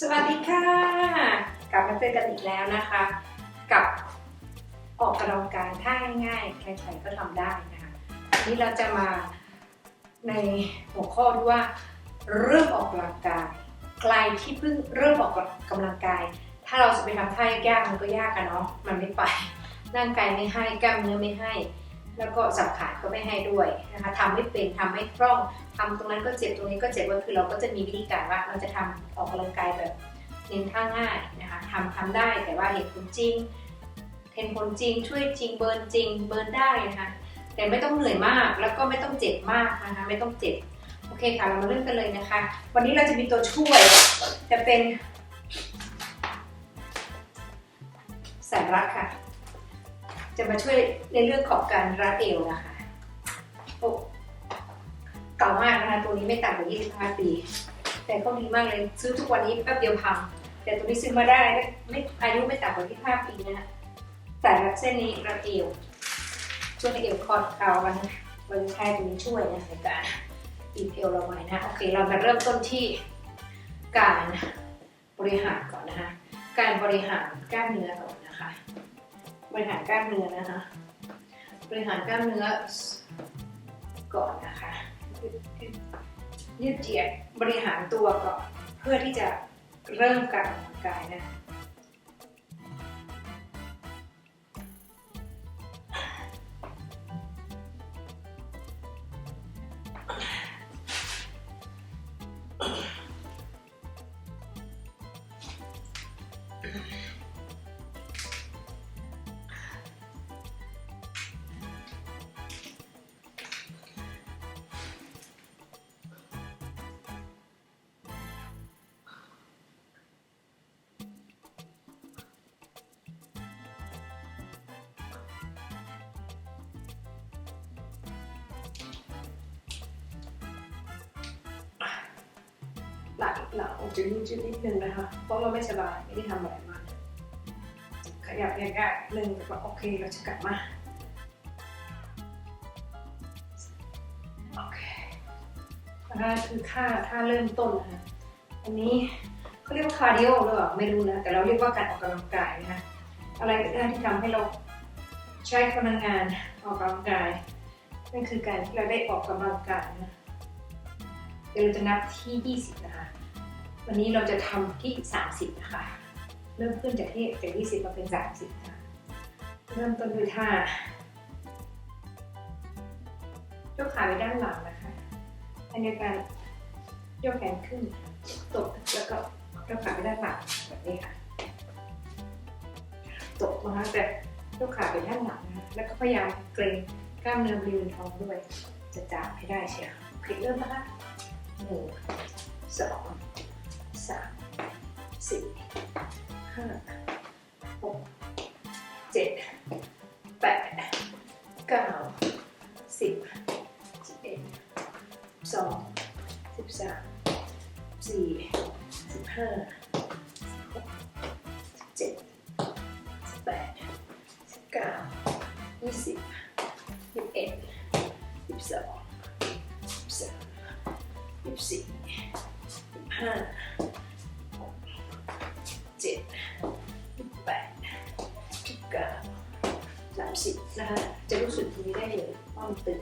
สวัสดีค่ะ กลับมาเจอกันอีกแล้วนะคะ กับออกกำลังกายท่าง่ายๆใครๆก็ทำได้นะคะอันนี้เราจะมาในหัวข้อที่ว่า เริ่มออกกำลังกายใครที่เพิ่งเริ่มออกกำลังกาย ถ้าเราจะไปทำท่ายากๆมันก็ยากกันเนาะมันไม่ไปร่างกายไม่ให้กล้ามเนื้อไม่ให้ แล้วก็สับขาดก็ไม่ให้ด้วยนะคะทำไม่เป็นทำไม่คล่องทำตรงนั้นก็เจ็บตรงนี้ก็เจ็บก็คือเราก็จะมีวิธีการว่าเราจะทำออกกำลังกายแบบเน้นท่าง่ายนะคะทำทำได้แต่ว่าเห็นผลจริงเห็นผลจริงช่วยจริงเบิร์นจริงเบิร์นได้นะคะแต่ไม่ต้องเหนื่อยมากแล้วก็ไม่ต้องเจ็บมากนะคะไม่ต้องเจ็บโอเคค่ะเรามาเริ่มกันเลยนะคะ วันนี้เราจะมีตัวช่วยจะเป็นสายรัดค่ะ จะมาช่วยในเรื่องของการรัดเอวนะคะโอ้เก่ามากนะคะตัวนี้ไม่ต่ำกว่า25 ปี แต่ก็ดีมากเลยซื้อทุกวันนี้แป๊บเดียวพัง แต่ตัวนี้ซื้อมาได้ไม่อายุไม่ต่ำกว่า25 ปีนะคะแต่รัดเส้นนี้รัดเอวช่วยในเอวคอดเข่ามันมันใช้ตัวนี้ช่วยนะในการอีบเอวเราไว้นะโอเคเรามาเริ่มต้นที่การบริหารก่อนนะคะ การบริหารกล้ามเนื้อก่อนนะคะ บริหารกล้ามเนื้อนะคะ บริหารกล้ามเนื้อก่อนนะคะยืดเหยียดบริหารตัวก่อนเพื่อที่จะเริ่มการออกกำลังกายนะ งจะยืดนิดนึงนะคะ เพราะเราไม่สบายไม่ได้ทำอะไรมาขยับง่ายๆหนึ่งแล้วก็โอเคเราจะกลับมาโอเคนะคะคือค่าท่าเริ่มต้นนะคะอันนี้เขาเรียกว่าคาร์ดิโอหรือเปล่าไม่รู้นะแต่เราเรียกว่าการออกกำลังกายนะคะอะไรก็ได้ที่ทำให้เราใช้พลังงานออกกำลังกายนั่นคือการที่เราได้ออกกำลังกายนะเดี๋ยวเราจะนับที่ 20 นะคะ วันนี้เราจะทำที่ 30 นะคะ เริ่มขึ้นจากที่จาก 20 มาเป็น 30นะคะเริ่มต้นด้วยท่ายกขาไปด้านหลังนะคะอันเดียวกันยกแขนขึ้นตบแล้วก็ยกขาไปด้านหลังแบบนี้ค่ะตบนะคะแบบยกขาไปด้านหลังนะคะแล้วก็พยายามเกรงกล้ามเนื้อบริเวณท้องด้วยจะจามให้ได้เชียวโอเคเริ่มนะคะหนึ่งสอง สามสี่ห้าหกเจ็ดแปดเก้าสิบสิบเอ็ดสองสิบสามสี่สิบห้าสิบหกสิบเจ็ดสิบแปดสิบเก้ายี่สิบยี่สิบเอ็ดยี่สิบสองยี่สิบสามยี่สิบสี่ยี่สิบห้า ยี่สิบเก้าสามสิบนะคะจะรู้สึกตรงนี้ได้เลยว่ามันตึง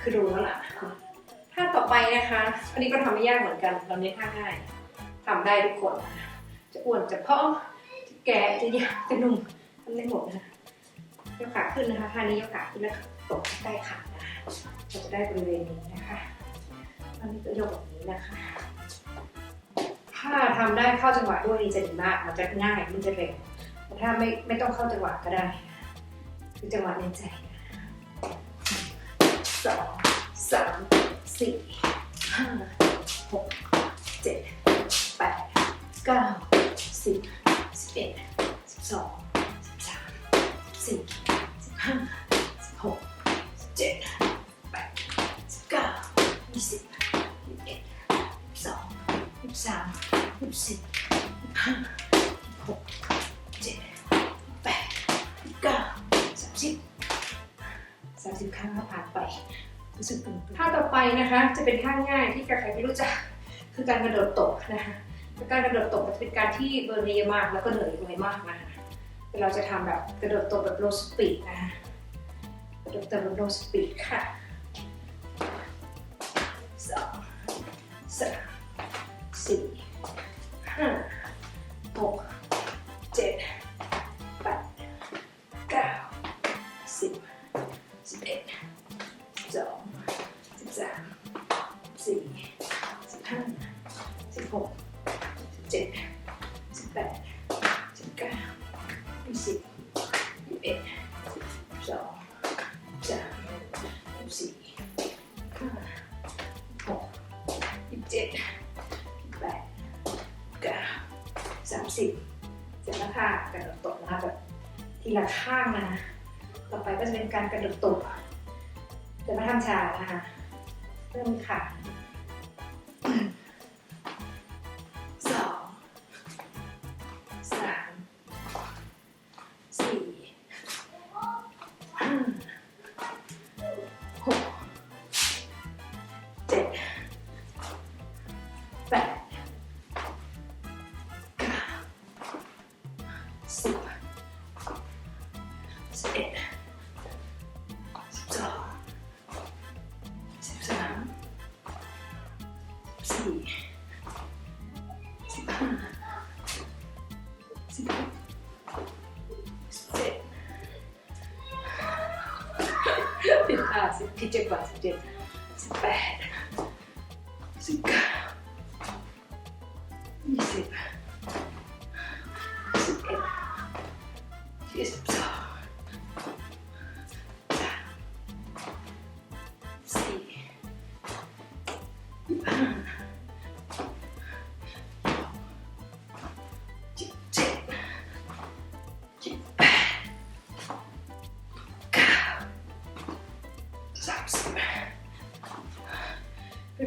คือรู้แล้วล่ะท่าต่อไปนะคะ อันนี้ก็ทำไม่ยากเหมือนกันเราเน้นท่าง่ายทำได้ทุกคน จะอ้วนจะผอมจะแก่จะยาวจะหนุ่มทำได้หมดนะคะยกขาขึ้นนะคะท่านี้ยกขาขึ้นแล้วตกใต้ขานะคะเราจะได้บริเวณนี้นะคะอันนี้ก็ยกแบบนี้นะคะถ้าทำได้เข้าจังหวะด้วยนี่จะดีมาก มันจะง่าย มันจะเร็ว ถ้าไม่ไม่ต้องเข้าจังหวะก็ได้ คือจังหวะในใจสองสามสี่ห้าหกเจ็ดแปดเก้าสิบสิบเอ็ดสิบสองสิบสามสิบสี่สิบห้าสิบหก จะเป็นท่าง่ายที่ใครๆไม่รู้จัก คือการกระโดดตกนะคะการกระโดดตกจะเป็นการที่เบิร์เยมากแล้วก็เหนื่อยไวมากนะคะเราจะทำแบบกระโดดตกแบบโลสปีดนะคะกระโดดตกแบบโลสปีดค่ะ ก็จะ บห้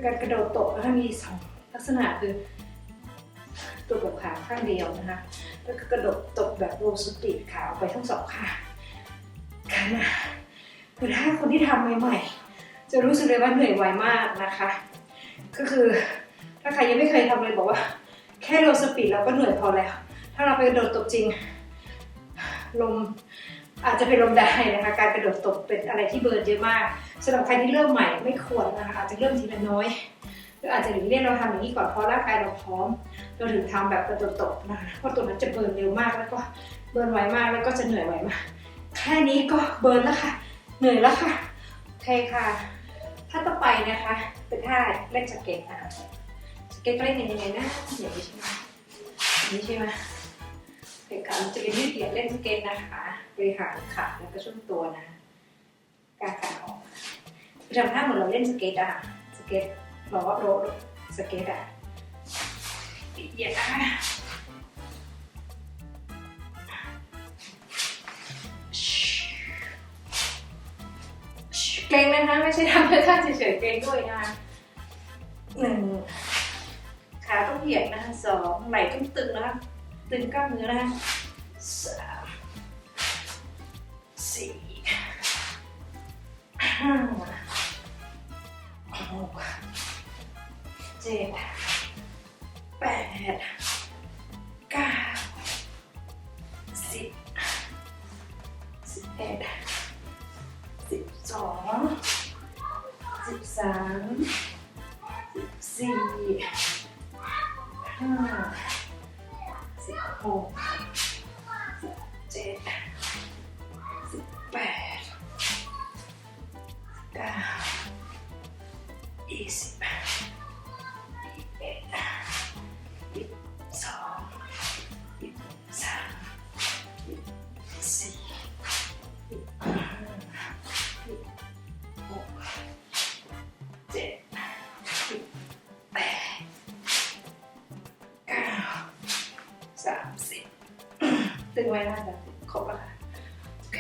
การกระโดดตบนะคะมีสองลักษณะคือตัวแบบขาข้างเดียวนะคะแล้วก็กระโดดตบแบบโรสปีดขาออกไปทั้งสองข้างขาหน้าคือถ้าคนที่ทำใหม่ๆ จะรู้สึกเลยว่าเหนื่อยไวมากนะคะ ก็คือถ้าใครยังไม่เคยทำเลยบอกว่า แค่โรสปีดเราก็เหนื่อยพอแล้ว ถ้าเราไปกระโดดตบจริง ลม อาจจะเป็นลมได้นะคะการกระโดดตบเป็นอะไรที่เบิร์นเยอะมากสำหรับใครที่เริ่มใหม่ไม่ควรนะคะอาจจะเริ่มทีละน้อยหรืออาจจะหลีกเลี่ยงเราทำอย่างนี้ก่อนเพราะร่างกายเราพร้อม เราถึงทำแบบกระโดดตบนะคะเพราะตัวนั้นจะเบิร์นเร็วมากแล้วก็เบิร์นไวมากแล้วก็จะเหนื่อยไวมาก แค่นี้ก็เบิร์นแล้วค่ะ เหนื่อยแล้วค่ะโอเคค่ะท่าต่อไปนะคะ เป็นท่าเล่นสเก็ตนะคะสเก็ตก็เล่นยังไงนะอย่างนี้ใช่ไหมนี่ใช่ไหม เด็กการจะเป็นยืดเหยียดเล่นสเก็ตนะคะบริหารขาแล้วก็ช่วงตัวนะ กางขาออกทำท่าเหมือนเราเล่นสเก็ตอะสเก็ตเราว่าโรดสเก็ตอะเหยียดนะคะเกรงนะคะไม่ใช่ทำเพื่อท่าเฉยๆเกรงด้วยนะคะหนึ่งขาต้องเหยียดนะคะสองไหล่ต้องตึงนะคะ ตึงกล้ามเนื้อนะคะสามสี่ห้าหกเจ็ดแปดเก้าสิบสิบเอ็ดสิบสองสิบสามสิบสี่ห้า หกสิบเจ็ดสิบแปดสิบเก้ายี่สิบยี่สิบ ไว้นะแบบครบแล้วค่ะโอเค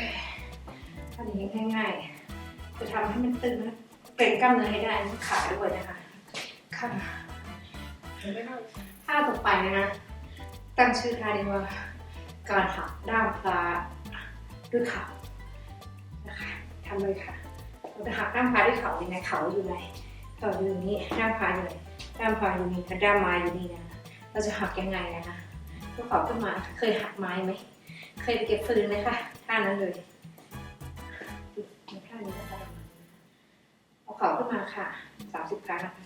อันนี้ง่ายๆจะทำให้มันตึงนะเป็นกล้ามเนื้อให้ได้ขาด้วยนะคะค่ะท่าต่อไปนะคะตั้งชื่อท่านี้ว่า การหักด้ามพลาด้วยเข่านะคะทำเลยค่ะเราจะหักด้ามพลาด้วยเข่ายังไงเข่าอยู่ไหนเข่าอยู่นี้ด้ามพลาอยู่ไหนด้ามพลาอยู่นี่ด้ามไม้อยู่นี่นะเราจะหักยังไงนะคะยกเข่าขึ้นมาเคยหักไม้ไหม เคยเก็บฟืนไหมคะท่านั้นเลยท่านี้ก็ได้เอาเข่าขึ้นมาค่ะสามสิบครั้งนะคะ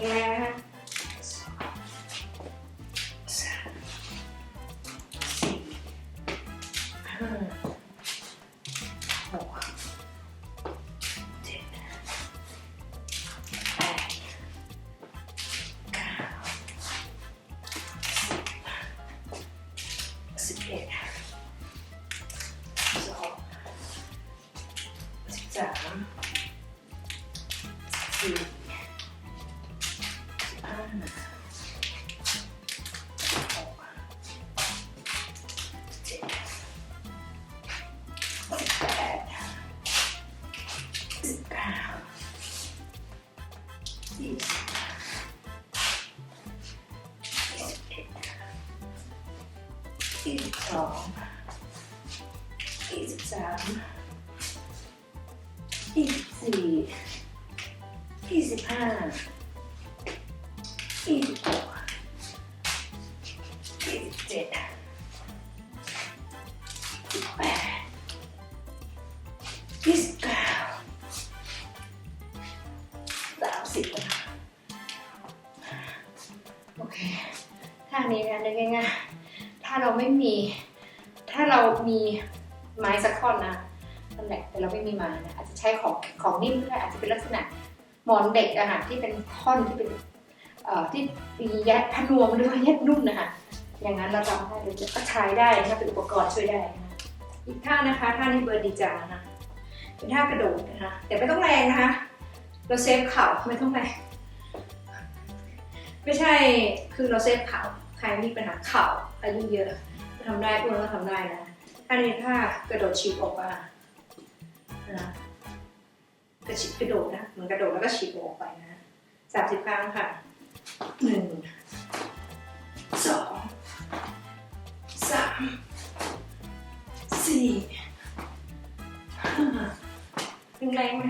แรงนะคะสามสี่ห้า สิบ สิบโอเคท่านี้นะนึกง่ายๆถ้าเราไม่มี ถ้าเรามีไม้สักท่อนนะนั่นแหละแต่เราไม่มีไม้นะอาจจะใช้ของของนิ่มก็ได้อาจจะเป็นลักษณะหมอนเด็กอะค่ะที่เป็นท่อนที่เป็นเอ่อที่มียัดพนวมหรือว่ายัดนุ่นนะคะอย่างนั้นเราทำได้หรือก็ใช้ได้นะคะเป็นอุปกรณ์ช่วยได้นะอีกท่านะคะท่านี้เบอร์ดีจานะเป็นท่ากระโดดนะคะแต่ไม่ต้องแรงนะคะ เราเซฟเข่าไม่ต้องแรงไม่ใช่คือเราเซฟเข่าใครมีปัญหาเข่าอายุเยอะทำได้อ้วนก็ทำได้นะอันนี้ถ้ากระโดดฉีกออกมานะกระฉีกกระโดดนะเหมือนกระโดดแล้วก็ฉีกออกไปนะสามสิบครั้งค่ะหนึ่งสองสามสี่ห้าแรงๆไหม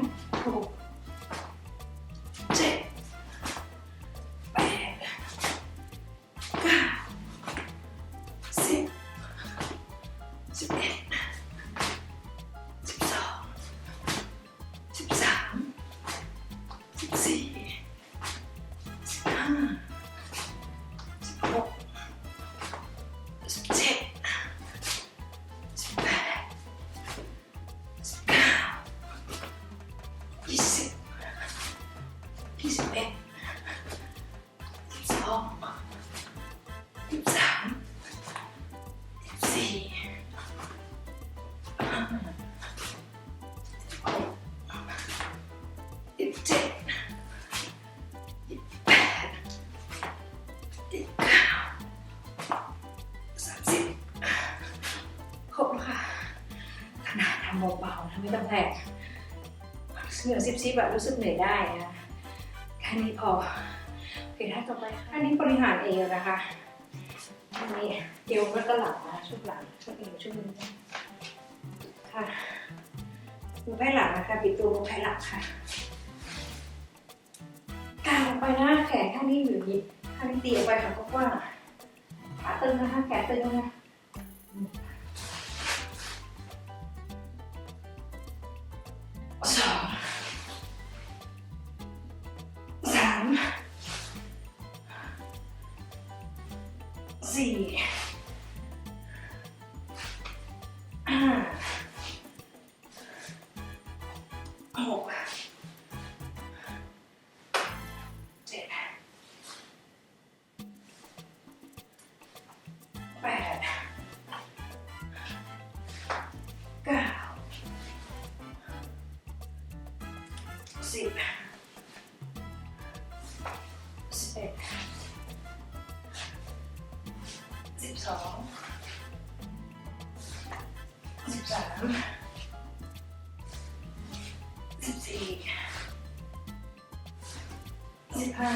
หก สิบสองสิบสามสิบสี่สิบเจ็ดสิบแปดสิบเก้าสามสิบครบแล้วค่ะขนาดทำเบาๆนะไม่ต้องแรงเหนือซิบซิบแบบรู้สึกเหนื่อยได้นะแค่นี้พอ อันนี้บริหารเอวนะคะอันนี้เอวมันก็หลังนะช่วงหลังช่วงเอวช่วงนี้ค่ะมือไพ่หลังนะคะปิดตัวมือไพ่หลังค่ะกางออกไปนะแขนข้างนี้อยู่นี้ข้างนี้ตีออกไปค่ะก็กว้างขาตึงนะคะแขนตึงนะคะ บสองสิบสามสิบสี่สิบห้า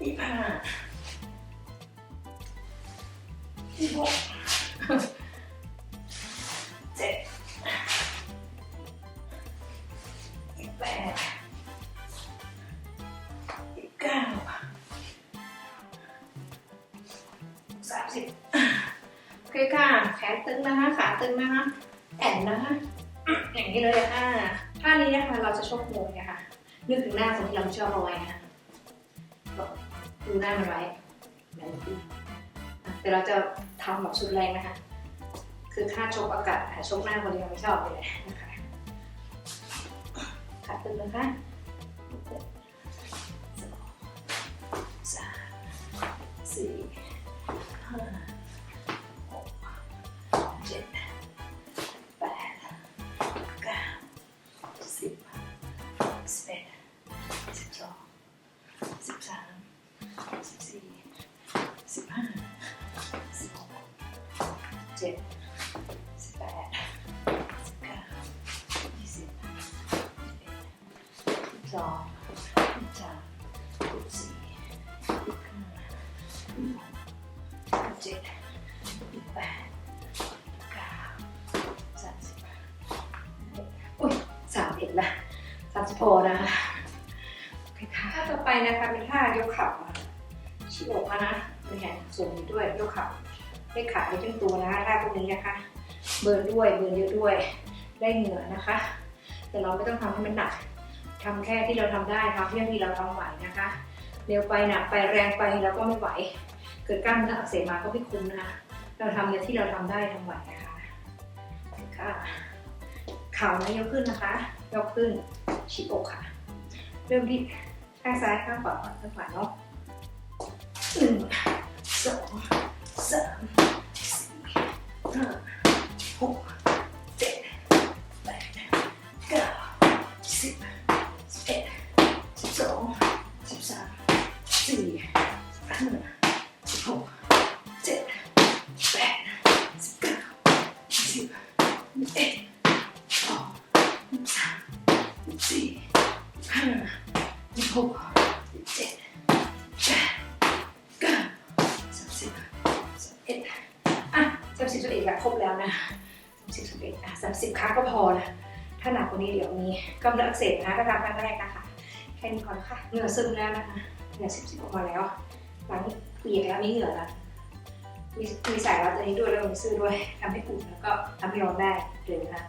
ยี่ห้ายี่หกเจ็ดยี่แปดยี่เก้าสามสิบโอเคค่ะ แขนตึงนะคะ ขาตึงนะคะ แอนนะคะ อย่างนี้เลยค่ะท่านี้นะคะเราจะชกมวยนะคะนึกถึงหน้าคนที่เราชอบเอาไว้นะคะ น้ามันไว้แล้วดูแต่เราจะทำแบบชุดแรงนะคะ คือค่าชกอากาศค่ะชกหน้าคนเดียวไม่ชอบเลยนะคะขาตึงนะคะสองสามสี่ห้า พอนะคะโอเคค่ะท่าต่อไปนะคะเป็นท่ายกเข่าค่ะชี้อกมานะเป็นแขนส่วนนี้ด้วยยกเข่าได้ขาได้ทั้งตัวนะคะท่าพวกนี้นะคะ เบิร์นด้วยเบิร์นเยอะด้วย ได้เหงื่อนะคะ แต่เราไม่ต้องทำให้มันหนักทำแค่ที่เราทำได้ทำเพียงที่เราทำไหวนะคะ เร็วไปหนักไปแรงไปเราก็ไม่ไหว เกิดกล้ามเนื้ออักเสบมาก็ไม่คุ้มนะคะเราทำในที่เราทำได้ทำไหวนะคะค่ะเข่านะยกขึ้นนะคะ ยกขึ้น ชี้อกค่ะ เริ่มที่ข้างซ้ายข้างขวาข้างขวาเนาะหนึ่งสองสามสี่ห้าหก ยวมีกำลังอักเสบนะก็ทำครั้งแรกนะคะแค่นี้ก่อนค่ะเหงื่อซึมแล้วนะคะเหงื่อสิบสิบออกมาแล้วหลังเปียกแล้วมีเหงื่อแล้วมีมีสายรัดตัวนี้ด้วยแล้วมีซื้อด้วยทำให้อุ่นแล้วก็ทำให้ร้อนได้เลยนะคะ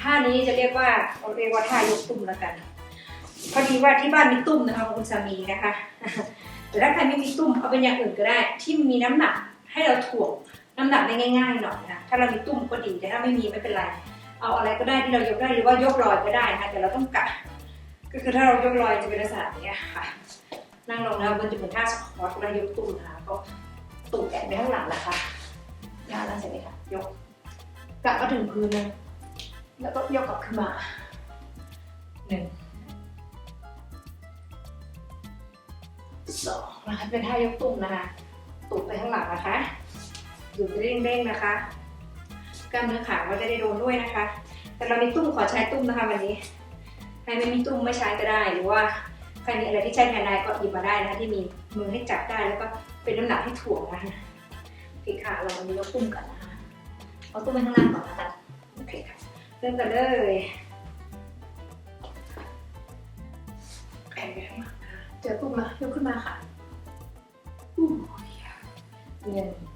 ท่านี้จะเรียกว่าเราเรียกว่าท่ายกตุ้มแล้วกันพอดีว่าที่บ้านมีตุ้มนะคะคุณสามีนะคะแต่ถ้าใครไม่มีตุ้มเอาเป็นอย่างอื่นก็ได้ ที่มีน้ำหนักให้เราถ่วงน้ำหนักได้ง่ายๆหน่อยนะถ้าเรามีตุ้มก็ดีแต่ถ้าไม่มีไม่เป็นไร เอาอะไรก็ได้ที่เรายกได้หรือว่ายกลอยก็ได้นะคะแต่เราต้องกะก็คือถ้าเรายกลอยจะเป็นลักษณะนี้ค่ะ นั่งลงแล้วมันจะเหมือนท่าสควอตเวลายกตุ้มนะคะก็ตุ่มแอนไปข้างหลังนะคะยาวแล้วใช่ไหมคะยกกะก็ถึงพื้นเลยแล้วก็ยกกลับขึ้นมาหนึ่งสองนะคะเป็นท่ายกตุ้มนะคะตุกไปข้างหลังนะคะอยู่เร่งๆนะคะ กล้ามเนื้อขาก็จะได้โดนด้วยนะคะ แต่เรามีตุ้มขอใช้ตุ้มนะคะวันนี้ ใครไม่มีตุ้มไม่ใช้ก็ได้ หรือว่าใครมีอะไรที่ใช้แทนได้ก็หยิบมาได้นะคะที่มีมือให้จับได้แล้วก็เป็นน้ำหนักให้ถ่วงนะคะโอเคค่ะ เรามาดูยกตุ้มกันนะคะ เอาตุ้มไปข้างล่างก่อนนะคะโอเคค่ะ เริ่มกันเลยแอนไปข้างหลังเจอปุ๊บมายกขึ้นมาค่ะอู้ยหนึ่ง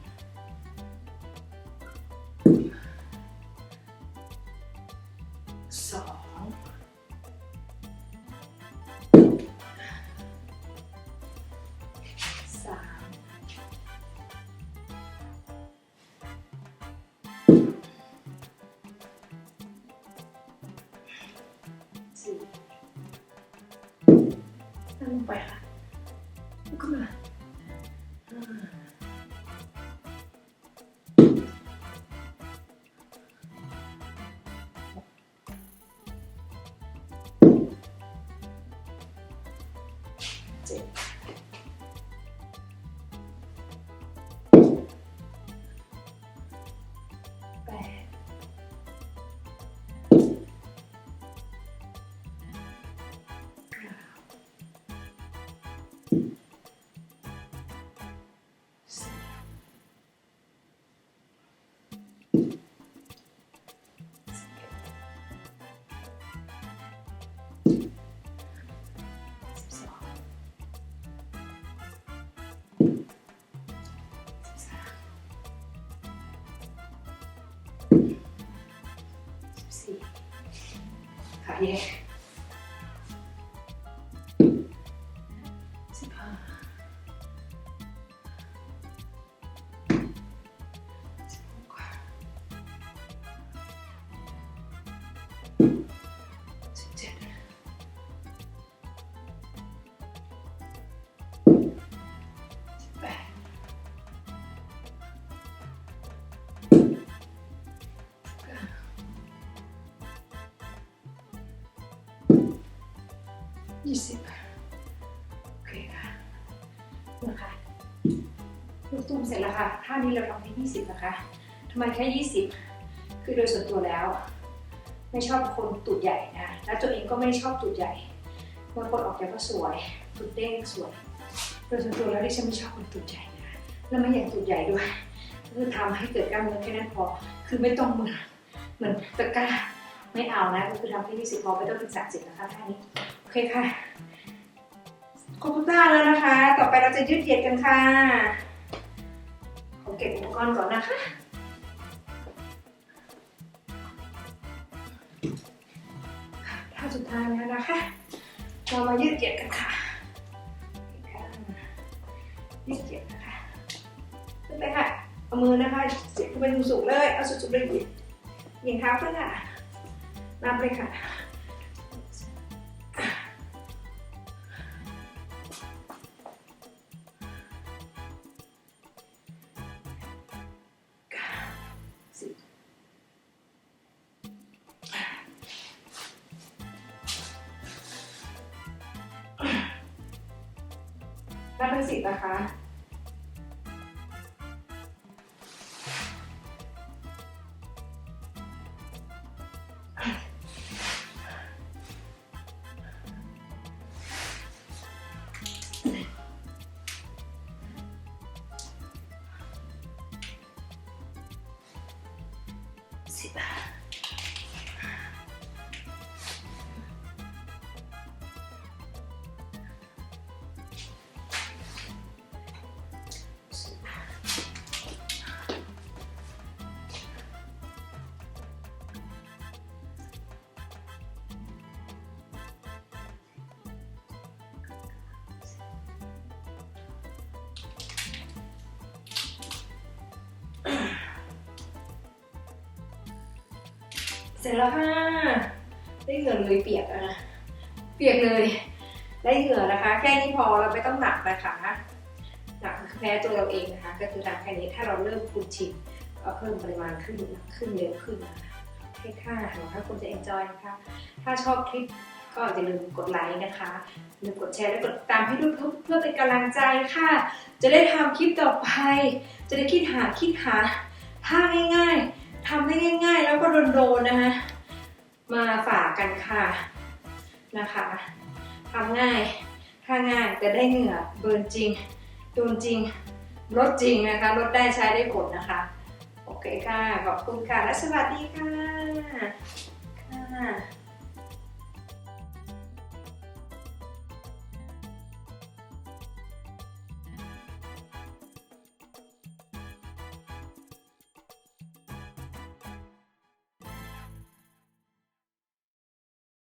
ค่ เสร็จแล้วค่ะท่านี้เราทำให้ยี่สิบนะคะทำไมแค่ยี่สิบคือโดยส่วนตัวแล้ว ไม่ชอบคนตูดใหญ่นะแล้วตัวเองก็ไม่ชอบตูดใหญ่บางคนออกแบบก็สวยตูดเด้งสวยโดยส่วนตัวแล้วดิฉันไม่ชอบคนตูดใหญ่นะแล้วไม่อยากตูดใหญ่ด้วยคือทำให้เกิดกล้ามเนื้อแค่นั้นพอ คือไม่ต้องเหมือนเหมือนตะกร้าไม่เอานะก็คือทำแค่ยี่สิบพอไม่ต้องถึงสามสิบนะคะท่านี้โอเคค่ะครบทุกด้าแล้วนะคะ ต่อไปเราจะยืดเหยียดกันค่ะ เก็บอุปกรณ์ก่อนนะคะ ท่าสุดท้ายแล้วนะคะ เรามายืดเหยียดกันค่ะ ยืดเหยียดนะคะขึ้นไปค่ะ เอามือนะคะเสียบขึ้นไปสูงเลย เอาสุดๆเลยหยียดเหยียดเท้าขึ้นค่ะนับเลยค่ะ เเสร็จแล้วค่ะได้เหงื่อเลยเปียกอะนะเปียกเลย ได้เหงื่อนะคะ แค่นี้พอเราไม่ต้องหนักนะคะหนักคือแพ้ตัวเราเองนะคะ ก็คือทำแค่นี้ถ้าเราเริ่มคุ้นชินก็เพิ่มปริมาณขึ้นขึ้นเร็วขึ้นนะคะโอเคค่ะหวังว่าคุณจะ enjoy นะคะ ถ้าชอบคลิปก็อย่าลืมกดไลค์นะคะลืมกดแชร์และกดติดตามให้ด้วยเพื่อเป็นกำลังใจค่ะ จะได้ทำคลิปต่อไป จะได้คิดหาคิดหาท่าง่ายๆ ทำได้ง่าย ๆ แล้วก็โดนๆนะคะมาฝากกันค่ะนะคะทำง่ายท่าง่ายแต่ได้เหงื่อเบิร์นจริงโดนจริงลดจริงนะคะลดได้ใช้ได้ผลนะคะ โอเคค่ะ ขอบคุณค่ะ และสวัสดีค่ะค่ะ